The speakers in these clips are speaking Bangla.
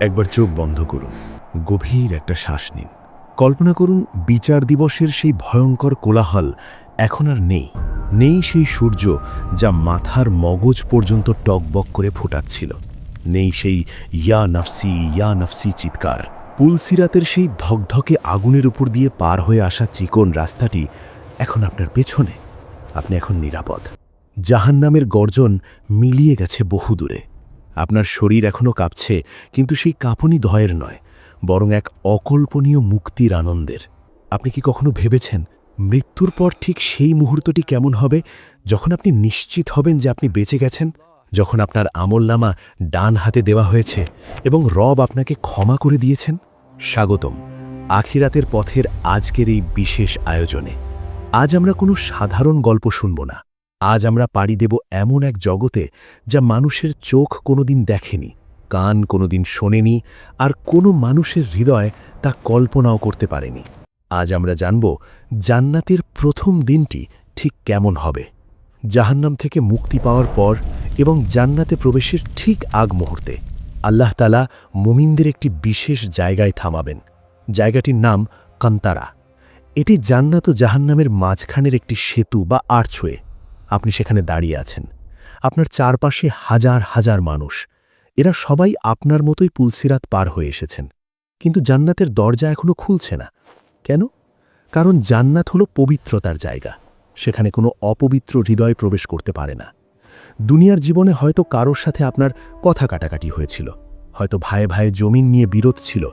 একবার চোখ বন্ধ করুন, গভীর একটা শ্বাস নিন। কল্পনা করুন, বিচার দিবসের সেই ভয়ঙ্কর কোলাহল এখন আর নেই। নেই সেই সূর্য যা মাথার মগজ পর্যন্ত টকবক করে ফোটাচ্ছিল। নেই সেই ইয়া নফসি ইয়া নফসি চিৎকার। পুলসিরাতের সেই ধকধকে আগুনের উপর দিয়ে পার হয়ে আসা চিকন রাস্তাটি এখন আপনার পেছনে। আপনি এখন নিরাপদ। জাহান্নামের গর্জন মিলিয়ে গেছে বহুদূরে। আপনার শরীর এখনও কাঁপছে, কিন্তু সেই কাঁপনি ধয়ের নয়, বরং এক অকল্পনীয় মুক্তির আনন্দের। আপনি কি কখনো ভেবেছেন মৃত্যুর পর ঠিক সেই মুহূর্তটি কেমন হবে, যখন আপনি নিশ্চিত হবেন যে আপনি বেঁচে গেছেন? যখন আপনার আমলনামা ডান হাতে দেওয়া হয়েছে এবং রব আপনাকে ক্ষমা করে দিয়েছেন? স্বাগতম, আখিরাতের পথের আজকের এই বিশেষ আয়োজনে। আজ আমরা কোনো সাধারণ গল্প শুনব না। আজ আমরা পাড়ি দেব এমন এক জগতে যা মানুষের চোখ কোনোদিন দেখেনি, কান কোনোদিন শোনেনি, আর কোনো মানুষের হৃদয় তা কল্পনাও করতে পারেনি। আজ আমরা জানব জান্নাতের প্রথম দিনটি ঠিক কেমন হবে। জাহান্নাম থেকে মুক্তি পাওয়ার পর এবং জান্নাতে প্রবেশের ঠিক আগ মুহূর্তে আল্লাহ তালা মুমিনদের একটি বিশেষ জায়গায় থামাবেন। জায়গাটির নাম কান্তারা। এটি জান্নাত ও জাহান্নামের মাঝখানের একটি সেতু বা আর্চওয়ে। আপনি সেখানে দাঁড়িয়ে আছেন। আপনার চারপাশে হাজার হাজার মানুষ। এরা সবাই আপনার মতোই পুলসিরাত পার হয়ে এসেছেন। কিন্তু জান্নাতের দরজা এখনও খুলছে না। কেন? কারণ জান্নাত হল পবিত্রতার জায়গা। সেখানে কোনো অপবিত্র হৃদয় প্রবেশ করতে পারে না। দুনিয়ার জীবনে হয়তো কারোর সাথে আপনার কথা কাটাকাটি হয়েছিল। হয়তো ভাইয়ে ভাইয়ে জমিন নিয়ে বিরোধ ছিল।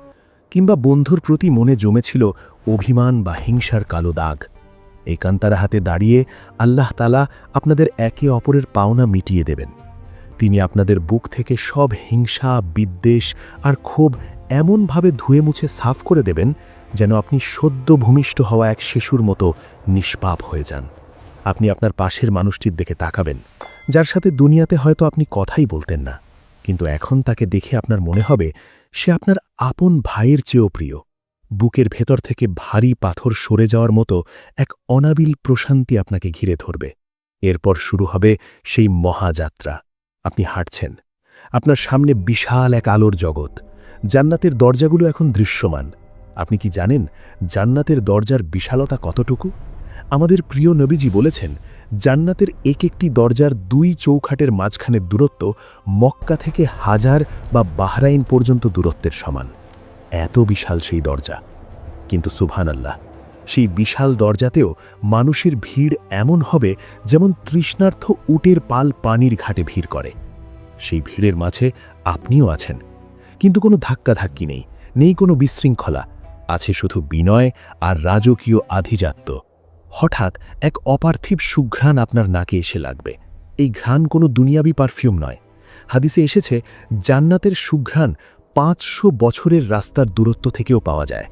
কিংবা বন্ধুর প্রতি মনে জমেছিল অভিমান বা হিংসার কালো দাগ। এই কান্তারা হাতে দাঁড়িয়ে আল্লাহ তালা আপনাদের একে অপরের পাওনা মিটিয়ে দেবেন। তিনি আপনাদের বুক থেকে সব হিংসা, বিদ্বেষ আর ক্ষোভ এমনভাবে ধুয়ে মুছে সাফ করে দেবেন যেন আপনি সদ্য ভূমিষ্ঠ হওয়া এক শিশুর মতো নিষ্পাপ হয়ে যান। আপনি আপনার পাশের মানুষটির দিকে তাকাবেন, যার সাথে দুনিয়াতে হয়তো আপনি কথাই বলতেন না। কিন্তু এখন তাকে দেখে আপনার মনে হবে সে আপনার আপন ভাইয়ের চেয়েও প্রিয়। বুকের ভেতর থেকে ভারী পাথর সরে যাওয়ার মতো এক অনাবিল প্রশান্তি আপনাকে ঘিরে ধরবে। এরপর শুরু হবে সেই মহাযাত্রা। আপনি হাঁটছেন। আপনার সামনে বিশাল এক আলোর জগৎ। জান্নাতের দরজাগুলো এখন দৃশ্যমান। আপনি কি জানেন জান্নাতের দরজার বিশালতা কতটুকু? আমাদের প্রিয় নবীজি বলেছেন, জান্নাতের এক একটি দরজার দুই চৌখাটের মাঝখানের দূরত্ব মক্কা থেকে হাজার বা বাহরাইন পর্যন্ত দূরত্বের সমান। এত বিশাল সেই দরজা। কিন্তু সুবহান আল্লাহ সেই বিশাল দরজাতেও মানুষের ভিড় এমন হবে যেমন তৃষ্ণার্থ উটের পাল পানির ঘাটে ভিড় করে। সেই ভিড়ের মাঝে আপনিও আছেন। কিন্তু কোনো ধাক্কাধাক্কি নেই নেই কোনো বিশৃঙ্খলা। আছে শুধু বিনয় আর রাজকীয় আধিজাত্য। হঠাৎ এক অপার্থিব সুঘ্রাণ আপনার নাকে এসে লাগবে। এই ঘ্রাণ কোনো দুনিয়াবি পারফিউম নয়। হাদিসে এসেছে, জান্নাতের সুঘ্রাণ পাঁচশো বছরের রাস্তার দূরত্ব থেকেও পাওয়া যায়।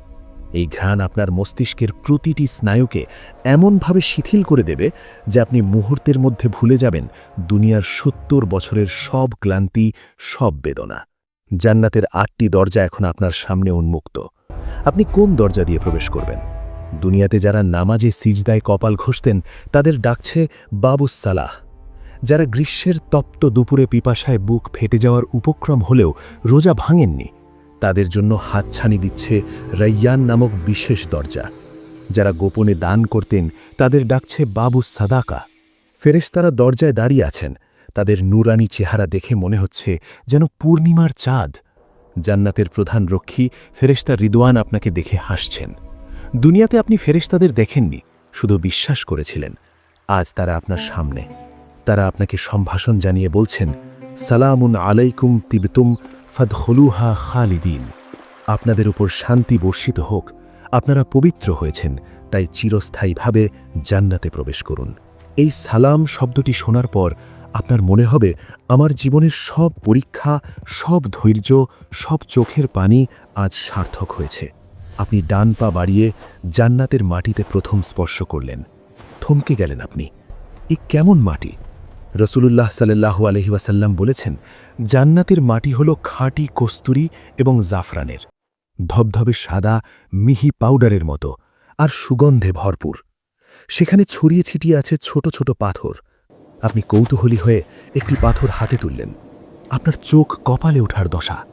এই ঘ্রাণ আপনার মস্তিষ্কের প্রতিটি স্নায়ুকে এমনভাবে শিথিল করে দেবে যে আপনি মুহূর্তের মধ্যে ভুলে যাবেন দুনিয়ার সত্তর বছরের সব ক্লান্তি, সব বেদনা। জান্নাতের আটটি দরজা এখন আপনার সামনে উন্মুক্ত। আপনি কোন দরজা দিয়ে প্রবেশ করবেন? দুনিয়াতে যারা নামাজে সিজদায় কপাল ঘষতেন, তাদের ডাকছে বাবুস সালাহ। যারা গ্রীষ্মের তপ্ত দুপুরে পিপাসায় বুক ফেটে যাওয়ার উপক্রম হলেও রোজা ভাঙেননি, তাদের জন্য হাতছানি দিচ্ছে রাইয়ান নামক বিশেষ দরজা। যারা গোপনে দান করতেন, তাদের ডাকছে বাবু সাদাকা। ফেরেশতারা দরজায় দাঁড়িয়ে আছেন। তাদের নুরানি চেহারা দেখে মনে হচ্ছে যেন পূর্ণিমার চাঁদ। জান্নাতের প্রধান রক্ষী ফেরেশতা রিদওয়ান আপনাকে দেখে হাসছেন। দুনিয়াতে আপনি ফেরেশতাদের দেখেননি, শুধু বিশ্বাস করেছিলেন। আজ তারা আপনার সামনে। তারা আপনাকে সম্ভাষণ জানিয়ে বলছেন, সালামুন আলাইকুম তিবতুম ফাদখলুহা খালিদিন। আপনাদের উপর শান্তি বর্ষিত হোক। আপনারা পবিত্র হয়েছেন, তাই চিরস্থায়ীভাবে জান্নাতে প্রবেশ করুন। এই সালাম শব্দটি শোনার পর আপনার মনে হবে, আমার জীবনের সব পরীক্ষা, সব ধৈর্য, সব চোখের পানি আজ সার্থক হয়েছে। আপনি ডান পা বাড়িয়ে জান্নাতের মাটিতে প্রথম স্পর্শ করলেন। থমকে গেলেন আপনি। এ কেমন মাটি? রসুলুল্লাহ সাল্লাহু আলহিবাসাল্লাম বলেছেন, জান্নাতের মাটি হল খাঁটি কস্তুরি এবং জাফরানের। ধবধবে সাদা, মিহি পাউডারের মতো, আর সুগন্ধে ভরপুর। সেখানে ছড়িয়ে ছিটিয়ে আছে ছোট ছোট পাথর। আপনি কৌতূহলী হয়ে একটি পাথর হাতে তুললেন। আপনার চোখ কপালে ওঠার দশা।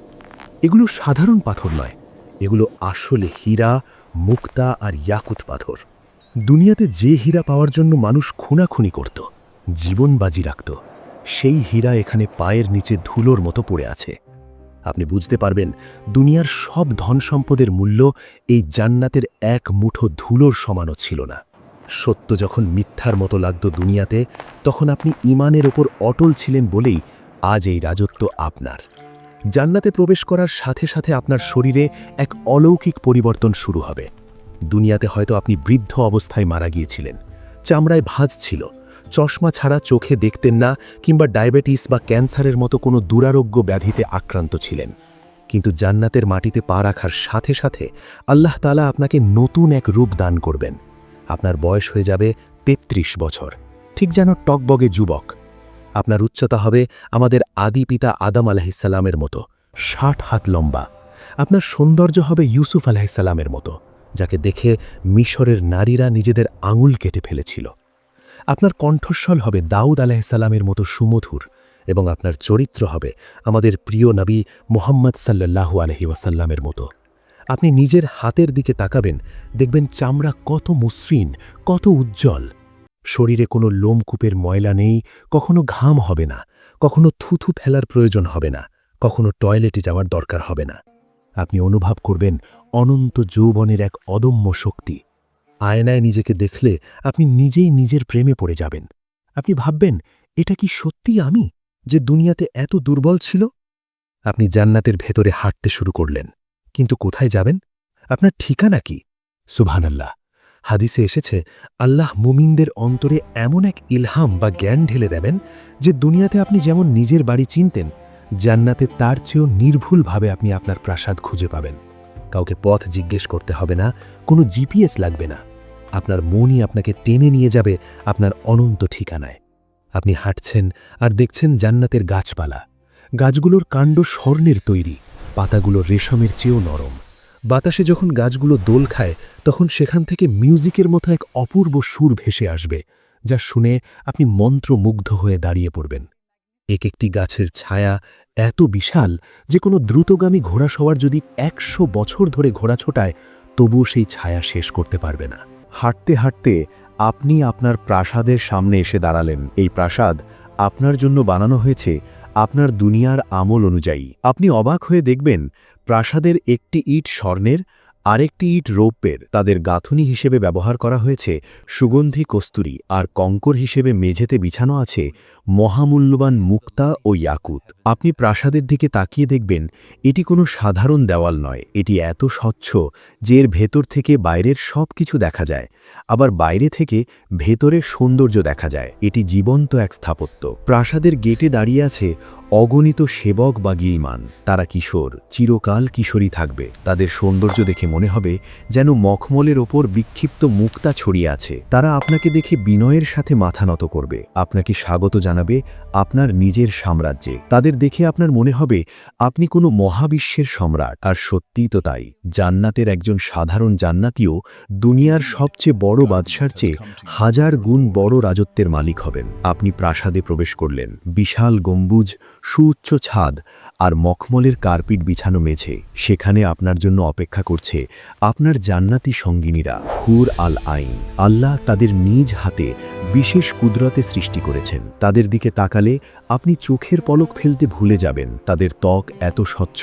এগুলো সাধারণ পাথর নয়। এগুলো আসলে হীরা, মুক্তা আর ইয়াকুত পাথর। দুনিয়াতে যে হীরা পাওয়ার জন্য মানুষ খুনাখুনি করত। জীবন বাজি রাখত। সেই হীরা এখানে পায়ের নিচে ধুলোর মতো পড়ে আছে। আপনি বুঝতে পারবেন, দুনিয়ার সব ধন সম্পদের মূল্য এই জান্নাতের এক মুঠো ধুলোর সমানও ছিল না। সত্য যখন মিথ্যার মতো লাগত দুনিয়াতে, তখন আপনি ইমানের ওপর অটল ছিলেন বলেই আজ এই রাজত্ব আপনার। জান্নাতে প্রবেশ করার সাথে সাথে আপনার শরীরে এক অলৌকিক পরিবর্তন শুরু হবে। দুনিয়াতে হয়তো আপনি বৃদ্ধ অবস্থায় মারা গিয়েছিলেন। চামড়ায় ভাঁজ ছিল। চশমা ছাড়া চোখে দেখতেন না কিংবা ডায়াবেটিস বা ক্যান্সারের মতো কোনো দুরারোগ্য ব্যাধিতে আক্রান্ত ছিলেন। কিন্তু জান্নাতের মাটিতে পা রাখার সাথে সাথে আল্লাহ তালা আপনাকে নতুন এক রূপ দান করবেন। আপনার বয়স হয়ে যাবে ৩৩ বছর। ঠিক যেন টকবগে যুবক। আপনার উচ্চতা হবে আমাদের আদি পিতা আদম আলাহিসাল্লামের মতো, ষাট হাত লম্বা। আপনার সৌন্দর্য হবে ইউসুফ আলাহিসাল্লামের মতো, যাকে দেখে মিশরের নারীরা নিজেদের আঙুল কেটে ফেলেছিল। আপনার কণ্ঠস্বল হবে দাউদ আলাহিসাল্লামের মতো সুমধুর এবং আপনার চরিত্র হবে আমাদের প্রিয় নবী মোহাম্মদ সাল্লাল্লাহু আলহি ওয়াসাল্লামের মতো। আপনি নিজের হাতের দিকে তাকাবেন, দেখবেন চামড়া কত মসৃণ, কত উজ্জ্বল। শরীরে কোনো লোমকূপের ময়লা নেই, কখনো ঘাম হবে না, কখনো থুথু ফেলার প্রয়োজন হবে না, কখনো টয়লেটে যাওয়ার দরকার হবে না। আপনি অনুভব করবেন অনন্ত যৌবনের এক অদম্য শক্তি আয়নায় নিজেকে দেখলে আপনি নিজেই নিজের প্রেমে পড়ে যাবেন। আপনি ভাববেন, এটা কি সত্যি আমি যে দুনিয়াতে এত দুর্বল ছিল? আপনি জান্নাতের ভেতরে হাঁটতে শুরু করলেন। কিন্তু কোথায় যাবেন? আপনার ঠিকানা কি? সুবহানাল্লাহ। হাদিসে এসেছে, আল্লাহ মুমিনদের অন্তরে এমন এক ইলহাম বা জ্ঞান ঢেলে দেবেন যে দুনিয়াতে আপনি যেমন নিজের বাড়ি চিনতেন, জান্নাতে তার চেয়েও নির্ভুলভাবে আপনি আপনার প্রাসাদ খুঁজে পাবেন। কাউকে পথ জিজ্ঞেস করতে হবে না, কোনো জিপিএস লাগবে না। আপনার মনই আপনাকে টেনে নিয়ে যাবে আপনার অনন্ত ঠিকানায়। আপনি হাঁটছেন আর দেখছেন জান্নাতের গাছপালা। গাছগুলোর কাণ্ড স্বর্ণের তৈরি, পাতাগুলো রেশমের চেয়েও নরম। বাতাসে যখন গাছগুলো দোল খায়, তখন সেখান থেকে মিউজিকের মতো এক অপূর্ব সুর ভেসে আসবে, যা শুনে আপনি মন্ত্রমুগ্ধ হয়ে দাঁড়িয়ে পড়বেন। এক একটি গাছের ছায়া এত বিশাল যে কোনো দ্রুতগামী ঘোড়া সওয়ার যদি একশো বছর ধরে ঘোড়া ছোটায়, তবুও সেই ছায়া শেষ করতে পারবে না। হাঁটতে হাঁটতে আপনি আপনার প্রাসাদের সামনে এসে দাঁড়ালেন। এই প্রাসাদ আপনার জন্য বানানো হয়েছে আপনার দুনিয়ার আমল অনুযায়ী। আপনি অবাক হয়ে দেখবেন, প্রাসাদের একটি ইট স্বর্ণের আরেকটি ইট রৌপ্যের তাদের গাঁথুনি হিসেবে ব্যবহার করা হয়েছে, সুগন্ধি কস্তুরি আর কঙ্কর হিসেবে মেঝেতে বিছানো আছে মহামূল্যবান মুক্তা ও ইয়াকুত। আপনি প্রাসাদের দিকে তাকিয়ে দেখবেন, এটি কোনো সাধারণ দেওয়াল নয়, এটি এত স্বচ্ছ যে এর ভেতর থেকে বাইরের সব কিছু দেখা যায়, আবার বাইরে থেকে ভেতরের সৌন্দর্য দেখা যায়, এটি জীবন্ত এক স্থাপত্য। প্রাসাদের গেটে দাঁড়িয়ে আছে অগণিত সেবক বা গিলমান, তারা কিশোর, চিরকাল কিশোরী থাকবে, তাদের সৌন্দর্য দেখে মনে হবে যেন মখমলের ওপর বিক্ষিপ্ত মুক্তা ছড়িয়ে আছে। তারা আপনাকে দেখে বিনয়ের সাথে মাথা নত করবে। আপনাকে স্বাগত জানাবে আপনার নিজের সাম্রাজ্যে। তাদের দেখে আপনার মনে হবে আপনি কোনো মহাবিশ্বের সম্রাট। আর সত্যিই তো তাই। জান্নাতের একজন সাধারণ জান্নাতিও দুনিয়ার সবচেয়ে বড় বাদশার চেয়ে হাজার গুণ বড় রাজত্বের মালিক হবেন। আপনি প্রাসাদে প্রবেশ করলেন। বিশাল গম্বুজ সুউচ্চ ছাদ আর মখমলের কার্পেট বিছানো মেঝে। সেখানে আপনার জন্য অপেক্ষা করছে আপনার জান্নাতি সঙ্গিনীরা। হুর আল আইন। আল্লাহ তাদের নিজ হাতে বিশেষ কুদরতে সৃষ্টি করেছেন। তাদের দিকে তাকালে আপনি চোখের পলক ফেলতে ভুলে যাবেন। তাদের ত্বক এত স্বচ্ছ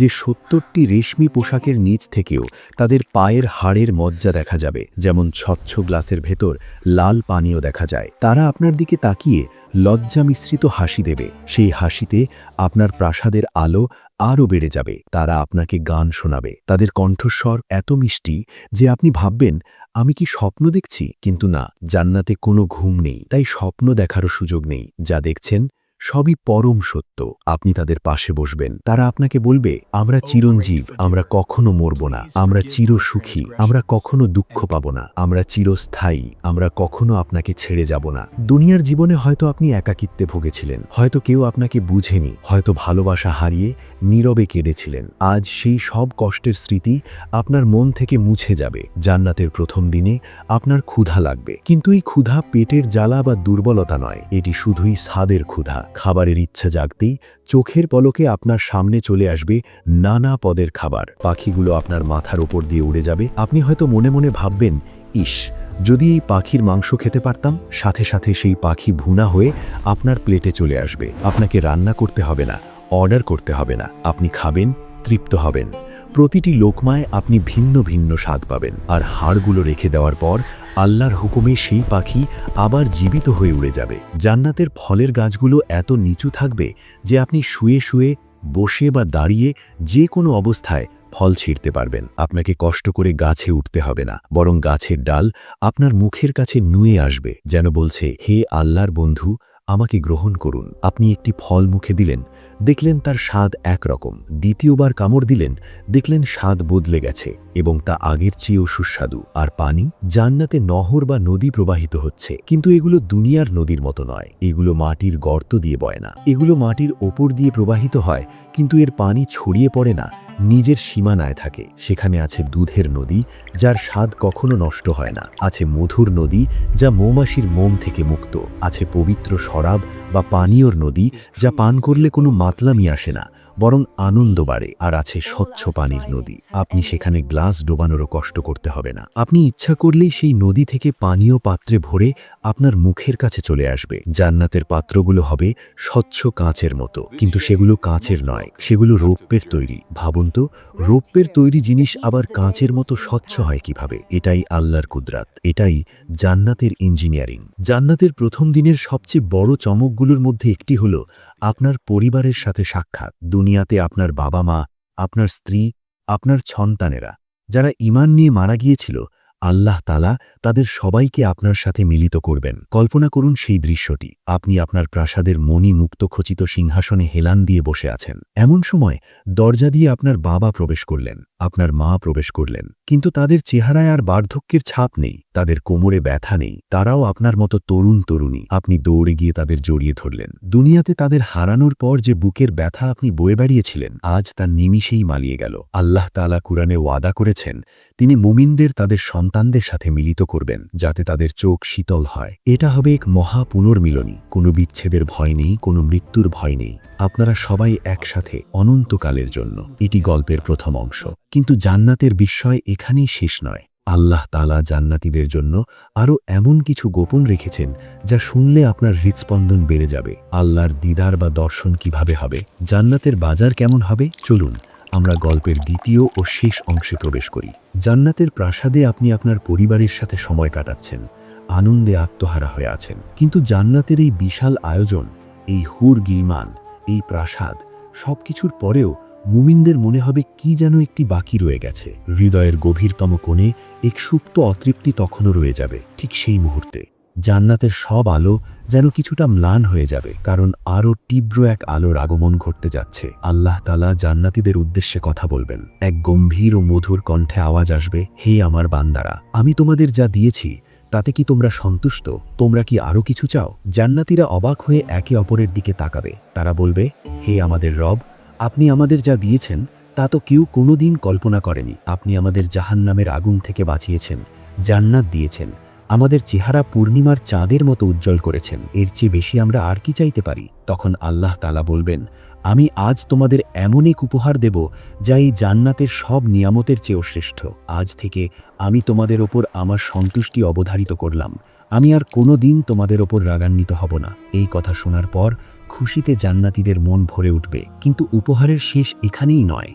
যে সত্তরটি রেশমি পোশাকের নিচ থেকেও তাদের পায়ের হাড়ের মজ্জা দেখা যাবে, যেমন স্বচ্ছ গ্লাসের ভেতর লাল পানীয় দেখা যায়। তারা আপনার দিকে তাকিয়ে লজ্জা মিশ্রিত হাসি দেবে। সেই হাসিতে আপনার প্রাসাদের আলো আরও বেড়ে যাবে। তারা আপনাকে গান শোনাবে। তাদের কণ্ঠস্বর এত মিষ্টি যে আপনি ভাববেন, আমি কি স্বপ্ন দেখছি? কিন্তু না, জান্নাতে কোনো ঘুম নেই। তাই স্বপ্ন দেখারও সুযোগ নেই। যা দেখছেন সবই পরম সত্য। আপনি তাদের পাশে বসবেন। তারা আপনাকে বলবে, আমরা চিরঞ্জীব, আমরা কখনো মরব না, আমরা চির সুখী আমরা কখনো দুঃখ পাব না, আমরা চিরস্থায়ী, আমরা কখনো আপনাকে ছেড়ে যাব না। দুনিয়ার জীবনে হয়তো আপনি একাকিত্বে ভুগেছিলেন, হয়তো কেউ আপনাকে বুঝেনি, হয়তো ভালোবাসা হারিয়ে নীরবে কেঁদেছিলেন। আজ সেই সব কষ্টের স্মৃতি আপনার মন থেকে মুছে যাবে। জান্নাতের প্রথম দিনে আপনার ক্ষুধা লাগবে। কিন্তু এই ক্ষুধা পেটের জ্বালা বা দুর্বলতা নয়, এটি শুধুই স্বাদের ক্ষুধা। খাবারের ইচ্ছা জাগতেই চোখের পলকে আপনার সামনে চলে আসবে নানা পদের খাবার। পাখিগুলো আপনার মাথার ওপর দিয়ে উড়ে যাবে। আপনি হয়তো মনে মনে ভাববেন, ইস, যদি এই পাখির মাংস খেতে পারতাম, সাথে সাথে সেই পাখি ভুনা হয়ে আপনার প্লেটে চলে আসবে। আপনাকে রান্না করতে হবে না, অর্ডার করতে হবে না। আপনি খাবেন, তৃপ্ত হবেন। প্রতিটি লোকমায় আপনি ভিন্ন ভিন্ন স্বাদ পাবেন। আর হাড়গুলো রেখে দেওয়ার পর আল্লাহর হুকুমে সেই পাখি আবার জীবিত হয়ে উড়ে যাবে। জান্নাতের ফলের গাছগুলো এত নিচু থাকবে যে আপনি শুয়ে শুয়ে, বসে বা দাঁড়িয়ে যে কোনো অবস্থায় ফল ছিঁড়তে পারবেন। আপনাকে কষ্ট করে গাছে উঠতে হবে না, বরং গাছের ডাল আপনার মুখের কাছে নুয়ে আসবে, যেন বলছে, হে আল্লাহর বন্ধু, আমাকে গ্রহণ করুন। আপনি একটি ফল মুখে দিলেন দেখলেন তার স্বাদ একরকম। দ্বিতীয়বার কামড় দিলেন, দেখলেন স্বাদ বদলে গেছে এবং তা আগের চেয়েও সুস্বাদু। আর পানি জান্নাতে নহর বা নদী প্রবাহিত হচ্ছে। কিন্তু এগুলো দুনিয়ার নদীর মতো নয়। এগুলো মাটির গর্ত দিয়ে বয় না। এগুলো মাটির ওপর দিয়ে প্রবাহিত হয় কিন্তু এর পানি ছড়িয়ে পড়ে না, নিজের সীমানায় থাকে। সেখানে আছে দুধের নদী, যার স্বাদ কখনো নষ্ট হয় না। আছে মধুর নদী, যা মৌমাসির মোম থেকে মুক্ত। আছে পবিত্র শরাব বা পানীয়র নদী, যা পান করলে কোনো মাতলামি আসে না। বরং আনন্দ বাড়ে আর আছে স্বচ্ছ পানির নদী। আপনি সেখানে গ্লাস ডোবানোরও কষ্ট করতে হবে না। আপনি ইচ্ছা করলেই সেই নদী থেকে পানীয় পাত্রে ভরে আপনার মুখের কাছে চলে আসবে। জান্নাতের পাত্রগুলো হবে স্বচ্ছ কাঁচের মতো। কিন্তু সেগুলো কাঁচের নয়, সেগুলো রৌপ্যের তৈরি। ভাবুন তো, রৌপ্যের তৈরি জিনিস আবার কাঁচের মতো স্বচ্ছ হয় কীভাবে? এটাই আল্লাহর কুদরাত। এটাই জান্নাতের ইঞ্জিনিয়ারিং। জান্নাতের প্রথম দিনের সবচেয়ে বড় চমকগুলোর মধ্যে একটি হল আপনার পরিবারের সাথে সাক্ষাৎ, দুনিয়াতে আপনার বাবা মা আপনার স্ত্রী, আপনার সন্তানেরা, যারা ইমান নিয়ে মারা গিয়েছিল, আল্লাহ তালা তাদের সবাইকে আপনার সাথে মিলিত করবেন। কল্পনা করুন সেই দৃশ্যটি, আপনি আপনার প্রাসাদের মণি মুক্ত খচিত সিংহাসনে হেলান দিয়ে বসে আছেন। এমন সময় দরজা দিয়ে আপনার বাবা প্রবেশ করলেন, আপনার মা প্রবেশ করলেন, কিন্তু তাদের চেহারায় আর বার্ধক্যের ছাপ নেই। তাদের কোমরে ব্যথা নেই, তারাও আপনার মতো তরুণ তরুণী। আপনি দৌড়ে গিয়ে তাদের জড়িয়ে ধরলেন। দুনিয়াতে তাদের হারানোর পর যে বুকের ব্যথা আপনি বয়ে বেড়িয়েছিলেন, আজ তার নিমিষেই মালিয়ে গেল। আল্লাহ তালা কুরআনে ওয়াদা করেছেন, তিনি মুমিনদের তাদের সন্তানদের সাথে মিলিত করবেন, যাতে তাদের চোখ শীতল হয়। এটা হবে এক মহা পুনর্মিলনী। কোনো বিচ্ছেদের ভয় নেই, কোনো মৃত্যুর ভয় নেই। আপনারা সবাই একসাথে অনন্তকালের জন্য। এটি গল্পের প্রথম অংশ। কিন্তু জান্নাতের বিস্ময় এখানেই শেষ নয়। আল্লাহ তালা জান্নাতীদের জন্য আরও এমন কিছু গোপন রেখেছেন যা শুনলে আপনার হৃৎস্পন্দন বেড়ে যাবে। আল্লাহর দিদার বা দর্শন কীভাবে হবে? জান্নাতের বাজার কেমন হবে? চলুন, আমরা গল্পের দ্বিতীয় ও শেষ অংশে প্রবেশ করি। জান্নাতের প্রাসাদে আপনি আপনার পরিবারের সাথে সময় কাটাচ্ছেন, আনন্দে আত্মহারা হয়ে আছেন। কিন্তু জান্নাতের এই বিশাল আয়োজন, এই হুর গিলমান এই প্রাসাদ, সবকিছুর পরেও মুমিনদের মনে হবে কি যেন একটি বাকি রয়ে গেছে। হৃদয়ের গভীরতম কোণে এক সুপ্ত অতৃপ্তি তখনও রয়ে যাবে, ঠিক সেই মুহূর্তে। জান্নাতের সব আলো যেন কিছুটা ম্লান হয়ে যাবে, কারণ আরও তীব্র এক আলোর আগমন ঘটতে যাচ্ছে। আল্লাহ তালা জান্নাতীদের উদ্দেশ্যে কথা বলবেন। এক গম্ভীর ও মধুর কণ্ঠে আওয়াজ আসবে, হে আমার বান্দারা, আমি তোমাদের যা দিয়েছি, তাতে কি তোমরা সন্তুষ্ট? তোমরা কি আরও কিছু চাও? জান্নাতীরা অবাক হয়ে একে অপরের দিকে তাকাবে। তারা বলবে, হে আমাদের রব আপনি আমাদের যা দিয়েছেন, তা তো কেউ কোনোদিন কল্পনা করেনি। আপনি আমাদের জাহান্নামের আগুন থেকে বাঁচিয়েছেন, জান্নাত দিয়েছেন, আমাদের চেহারা পূর্ণিমার চাঁদের মতো উজ্জ্বল করেছেন। এর চেয়ে বেশি আমরা আর কি চাইতে পারি? তখন আল্লাহ তালা বলবেন, আমি আজ তোমাদের এমন এক উপহার দেব, যা এই জান্নাতের সব নিয়ামতের চেয়েও শ্রেষ্ঠ। আজ থেকে আমি তোমাদের ওপর আমার সন্তুষ্টি অবধারিত করলাম। আমি আর কোনো দিন তোমাদের ওপর রাগান্বিত হব না। এই কথা শোনার পর খুশিতে জান্নাতীদের মন ভরে উঠবে, কিন্তু উপহারের শেষ এখানেই নয়।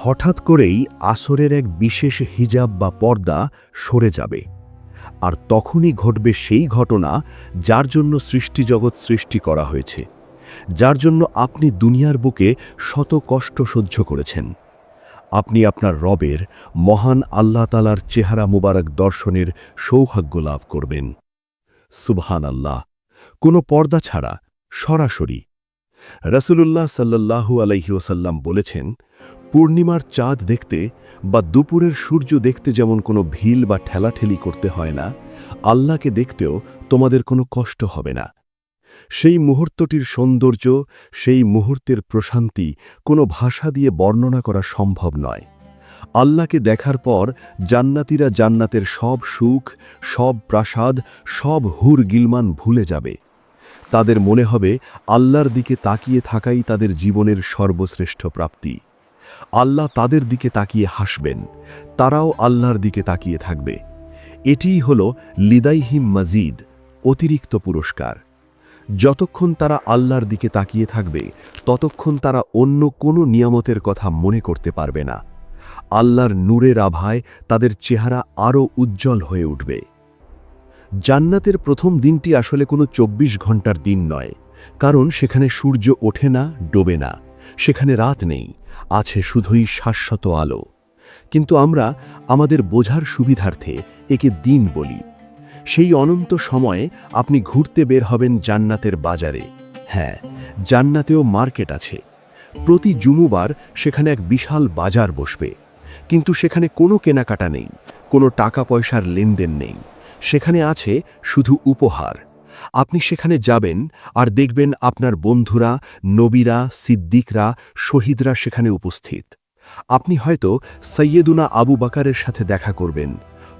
হঠাৎ করেই আসরের এক বিশেষ হিজাব বা পর্দা সরে যাবে, আর তখনই ঘটবে সেই ঘটনা যার জন্য সৃষ্টিজগৎ সৃষ্টি করা হয়েছে, যার জন্য আপনি দুনিয়ার বুকে শত কষ্ট সহ্য করেছেন। আপনি আপনার রবের মহান আল্লাহ তালার চেহারা মুবারক দর্শনের সৌভাগ্য লাভ করবেন। সুবহান আল্লাহ কোনো পর্দা ছাড়া সরাসরি। রসুলুল্লাহ সাল্লাল্লাহু আলাইহি ওসাল্লাম বলেছেন, পূর্ণিমার চাঁদ দেখতে বা দুপুরের সূর্য দেখতে যেমন কোনো ভিল বা ঠেলাঠেলি করতে হয় না, আল্লাহকে দেখতেও তোমাদের কোনো কষ্ট হবে না। সেই মুহূর্তটির সৌন্দর্য, সেই মুহূর্তের প্রশান্তি কোনো ভাষা দিয়ে বর্ণনা করা সম্ভব নয়। আল্লাহকে দেখার পর জান্নাতীরা জান্নাতের সব সুখ, সব প্রাসাদ, সব হুর গিলমান ভুলে যাবে। তাদের মনে হবে আল্লাহর দিকে তাকিয়ে থাকাই তাদের জীবনের সর্বশ্রেষ্ঠ প্রাপ্তি। আল্লাহ তাদের দিকে তাকিয়ে হাসবেন, তারাও আল্লাহর দিকে তাকিয়ে থাকবে। এটিই হল লিদাইহিম মজিদ, অতিরিক্ত পুরস্কার। যতক্ষণ তারা আল্লাহর দিকে তাকিয়ে থাকবে, ততক্ষণ তারা অন্য কোনো নিয়ামতের কথা মনে করতে পারবে না। আল্লাহর নূরের আভায় তাদের চেহারা আরও উজ্জ্বল হয়ে উঠবে। জান্নাতের প্রথম দিনটি আসলে কোনো চব্বিশ ঘণ্টার দিন নয়, কারণ সেখানে সূর্য ওঠে না, ডোবে না। সেখানে রাত নেই, আছে শুধুই শাশ্বত আলো। কিন্তু আমরা আমাদের বোঝার সুবিধার্থে একে দিন বলি। সেই অনন্ত সময়ে আপনি ঘুরতে বের হবেন জান্নাতের বাজারে। হ্যাঁ জান্নাতেও মার্কেট আছে। প্রতি জুমুবার সেখানে এক বিশাল বাজার বসবে। কিন্তু সেখানে কোনো কেনাকাটা নেই, কোনো টাকা পয়সার লেনদেন নেই। সেখানে আছে শুধু উপহার। আপনি সেখানে যাবেন আর দেখবেন আপনার বন্ধুরা, নবীরা, সিদ্দিকরা, শহীদরা সেখানে উপস্থিত। আপনি হয়তো সৈয়দুনা আবু বাকারের সাথে দেখা করবেন,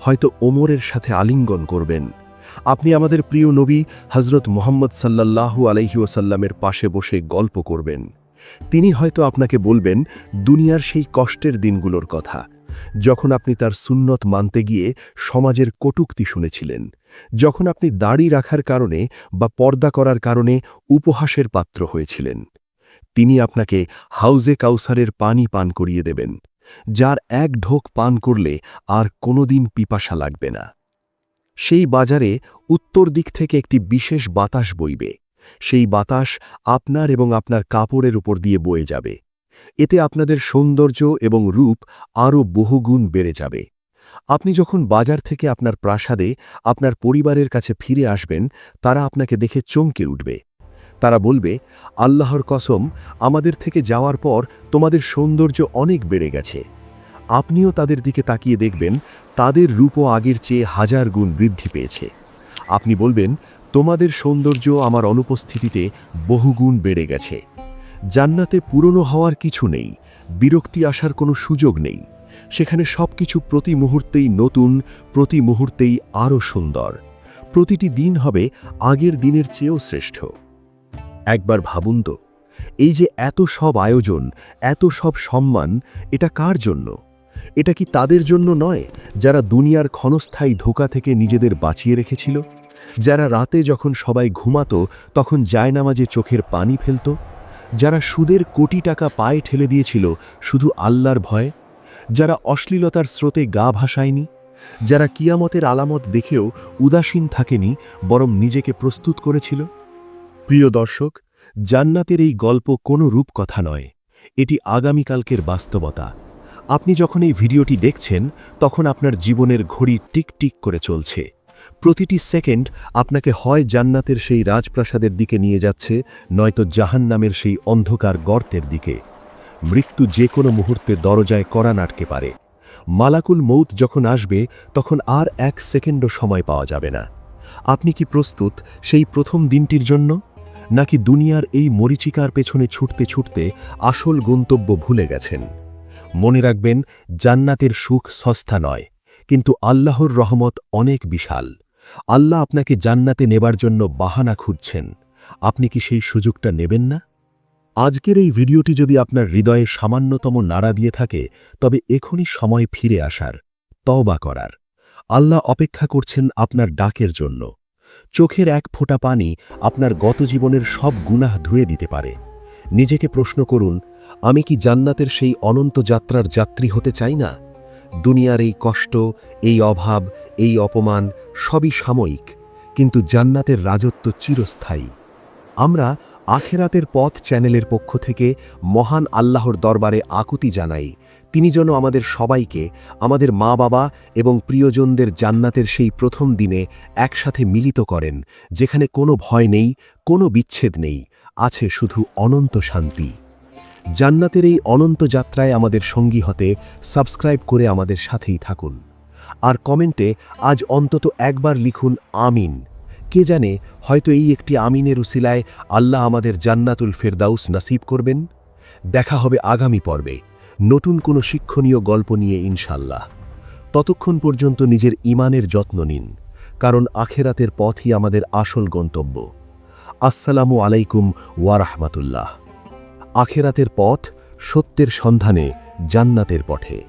হয়তো ওমরের সাথে আলিঙ্গন করবেন। আপনি আমাদের প্রিয় নবী হজরত মোহাম্মদ সাল্লাল্লাহু আলহি ওসাল্লামের পাশে বসে গল্প করবেন। তিনি হয়তো আপনাকে বলবেন, দুনিয়ার সেই কষ্টের দিনগুলোর কথা। যখন আপনি তার সুন্নত মানতে গিয়ে সমাজের কটুক্তি শুনেছিলেন, যখন আপনি দাড়ি রাখার কারণে বা পর্দা করার কারণে উপহাসের পাত্র হয়েছিলেন, তিনি আপনাকে হাউজে কাউসারের পানি পান করিয়ে দেবেন, যার এক ঢোক পান করলে আর কোনোদিন পিপাসা লাগবে না। সেই বাজারে উত্তর দিক থেকে একটি বিশেষ বাতাস বইবে। সেই বাতাস আপনার এবং আপনার কাপড়ের উপর দিয়ে বয়ে যাবে। এতে আপনাদের সৌন্দর্য এবং রূপ আরও বহুগুণ বেড়ে যাবে। আপনি যখন বাজার থেকে আপনার প্রাসাদে আপনার পরিবারের কাছে ফিরে আসবেন, তারা আপনাকে দেখে চমকে উঠবে। তারা বলবে, আল্লাহর কসম, আমাদের থেকে যাওয়ার পর তোমাদের সৌন্দর্য অনেক বেড়ে গেছে। আপনিও তাদের দিকে তাকিয়ে দেখবেন, তাদের রূপও আগের চেয়ে হাজার গুণ বৃদ্ধি পেয়েছে। আপনি বলবেন তোমাদের সৌন্দর্য আমার অনুপস্থিতিতে বহুগুণ বেড়ে গেছে। জান্নাতে পুরনো হওয়ার কিছু নেই, বিরক্তি আসার কোনো সুযোগ নেই। সেখানে সব কিছু প্রতি মুহূর্তেই নতুন, প্রতি মুহূর্তেই আরও সুন্দর। প্রতিটি দিন হবে আগের দিনের চেয়েও শ্রেষ্ঠ। একবার ভাবুন তো, এই যে এত সব আয়োজন, এত সব সম্মান, এটা কার জন্য? এটা কি তাদের জন্য নয়, যারা দুনিয়ার ক্ষণস্থায়ী ধোকা থেকে নিজেদের বাঁচিয়ে রেখেছিল? যারা রাতে যখন সবাই ঘুমাত, তখন জায়নামাজে চোখের পানি ফেলত। যারা সুদের কোটি টাকা পায়ে ঠেলে দিয়েছিল শুধু আল্লাহর ভয়ে। যারা অশ্লীলতার স্রোতে গা ভাসায়নি। যারা কিয়ামতের আলামত দেখেও উদাসীন থাকেনি, বরং নিজেকে প্রস্তুত করেছিল। প্রিয় দর্শক, জান্নাতের এই গল্প কোনো রূপকথা নয়। এটি আগামীকালকের বাস্তবতা। আপনি যখন এই ভিডিওটি দেখছেন, তখন আপনার জীবনের ঘড়ি টিক টিক করে চলছে। প্রতিটি সেকেন্ড আপনাকে হয় জান্নাতের সেই রাজপ্রাসাদের দিকে নিয়ে যাচ্ছে, নয়তো জাহান্নামের সেই অন্ধকার গর্তের দিকে। মৃত্যু যে কোনো মুহূর্তে দরজায় কড়া নাটকে পারে। মালাকুল মৌত যখন আসবে, তখন আর এক সেকেন্ডও সময় পাওয়া যাবে না। আপনি কি প্রস্তুত সেই প্রথম দিনটির জন্য? নাকি দুনিয়ার এই মরিচিকার পেছনে ছুটতে ছুটতে আসল গন্তব্য ভুলে গেছেন? মনে রাখবেন, জান্নাতের সুখ সস্তা নয়। কিন্তু আল্লাহর রহমত অনেক বিশাল। আল্লাহ আপনাকে জান্নাতে নেবার জন্য বাহানা খুঁজছেন। আপনি কি সেই সুযোগটা নেবেন না? আজকের এই ভিডিওটি যদি আপনার হৃদয়ে সামান্যতম নাড়া দিয়ে থাকে, তবে এখনই সময় ফিরে আসার, তওবা করার। আল্লাহ অপেক্ষা করছেন আপনার ডাকের জন্য। চোখের এক ফোঁটা পানি আপনার গত জীবনের সব গুনাহ ধুয়ে দিতে পারে। নিজেকে প্রশ্ন করুন, আমি কি জান্নাতের সেই অনন্ত যাত্রার যাত্রী হতে চাই না? দুনিয়ার এই কষ্ট, এই অভাব, এই অপমান সবই সাময়িক, কিন্তু জান্নাতের রাজত্ব চিরস্থায়ী। আমরা আখেরাতের পথ চ্যানেলের পক্ষ থেকে মহান আল্লাহর দরবারে আকুতি জানাই, তিনি যেন আমাদের সবাইকে, আমাদের মা বাবা এবং প্রিয়জনদের জান্নাতের সেই প্রথম দিনে একসাথে মিলিত করেন, যেখানে কোনো ভয় নেই, কোনো বিচ্ছেদ নেই, আছে শুধু অনন্ত শান্তি। জান্নাতের এই অনন্ত যাত্রায় আমাদের সঙ্গী হতে সাবস্ক্রাইব করে আমাদের সাথেই থাকুন। আর কমেন্টে আজ অন্তত একবার লিখুন আমিন। কে জানে, হয়তো এই একটি আমিনের উসিলায় আল্লাহ আমাদের জান্নাতুল ফেরদাউস নাসিব করবেন? দেখা হবে আগামী পর্বে। নতুন কোনো শিক্ষণীয় গল্প নিয়ে ইনশাল্লাহ ততক্ষণ পর্যন্ত নিজের ইমানের যত্ন নিন, কারণ আখেরাতের পথই আমাদের আসল গন্তব্য। আসসালামু আলাইকুম ওয়ারাহমাতুল্লাহ আখেরাতের পথ সত্যের সন্ধানে জান্নাতের পথে।